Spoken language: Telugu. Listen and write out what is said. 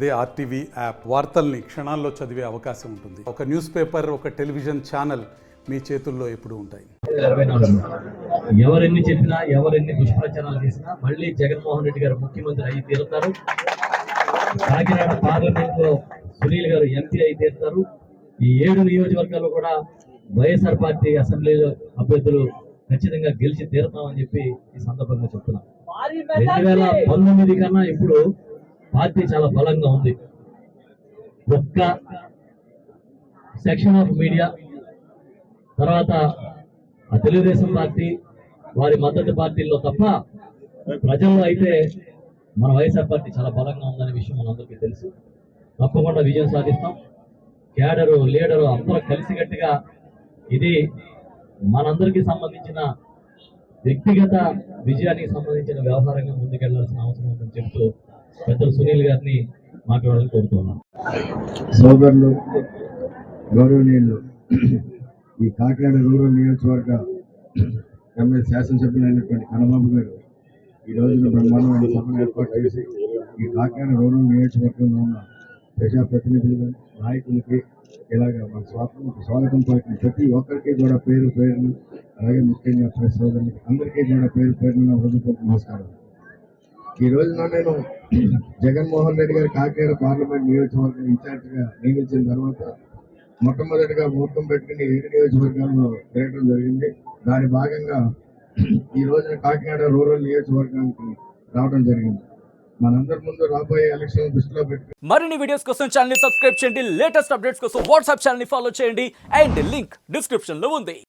అదే ఆర్టీవీ యాప్. వార్తల్ని క్షణాల్లో చదివే అవకాశం ఉంటుంది. ఒక న్యూస్ పేపర్ ఒక టెలివిజన్ ఛానల్ మీ చేతుల్లో ఎప్పుడు ఉంటాయి. ఎవరెన్ని చెప్పినా ఎవరెన్ని దుష్ప్రచారాలు చేసినా మళ్ళీ జగన్మోహన్ రెడ్డి గారు ముఖ్యమంత్రి అయి తీరుతారు. కాకినాడ పార్లమెంట్లో సునీల్ గారు ఎంపీ అయి తీరుతారు. ఈ ఏడు నియోజకవర్గాల్లో కూడా వైఎస్ఆర్ పార్టీ అసెంబ్లీలో అభ్యర్థులు ఖచ్చితంగా గెలిచి తీరుతామని చెప్పి ఈ సందర్భంగా చెప్తున్నాం. రెండు వేల పంతొమ్మిది కన్నా ఇప్పుడు పార్టీ చాలా బలంగా ఉంది. ఒక్క సెక్షన్ ఆఫ్ మీడియా తర్వాత ఆ తెలుగుదేశం పార్టీ వారి మద్దతు పార్టీల్లో తప్ప ప్రజల్లో అయితే మన వైఎస్ఆర్ పార్టీ చాలా బలంగా ఉందనే విషయం మనందరికీ తెలుసు. తప్పకుండా విజయం సాధిస్తాం. క్యాడరు లీడరు అందరూ కలిసికట్టుగా ఇది మనందరికీ సంబంధించిన వ్యక్తిగత విజయానికి సంబంధించిన వ్యవహారంగా ముందుకెళ్ళాల్సిన అవసరం ఉందని చెప్తూ పెద్దలు సునీల్ గారిని మాట్లాడాలని కోరుతున్నాను. సోదరులు గౌరవనీయులు ఈ కాకినాడ రూరల్ నియోజకవర్గ ఎమ్మెల్యే శాసనసభ్యులైనటువంటి కన్నబాబు గారు ఈ రోజున బ్రహ్మాండమైన సభను ఏర్పాటు చేసి ఈ కాకినాడ రూరల్ నియోజకవర్గంలో ఉన్న ప్రజాప్రతినిధులు నాయకులకి ఇలాగ మన స్వాతంత్ర స్వాగతం పలికిన ప్రతి ఒక్కరికి కూడా పేరు పేరును అలాగే ముఖ్యంగా ప్రతి సోదరులకి అందరికీ కూడా పేరు పేరున హృదయపూర్వక నమస్కారం ఈ రోజున నేను జగన్మోహన్ రెడ్డి గారి కాకినాడ పార్లమెంట్ నియోజకవర్గం ఇన్ఛార్జిగా నియమించిన తర్వాత మొట్టమొదటిగా ముహూర్తం పెట్టుకుని ఏడు నియోజకవర్గాల్లో తిరగడం జరిగింది. దాని భాగంగా ఈ రోజున కాకినాడ రూరల్ నియోజకవర్గానికి రావడం జరిగింది. మనందరి ముందు రాబోయే ఎలక్షన్ దృష్టిలో పెట్టుకుని మరిన్ని వీడియోస్ కోసం ఛానల్ సబ్స్క్రైబ్ చేయండి. లేటెస్ట్ అప్డేట్స్ కోసం వాట్సాప్ ఛానల్ ఫాలో చేయండి. అండ్ లింక్ డిస్క్రిప్షన్లో ఉంది.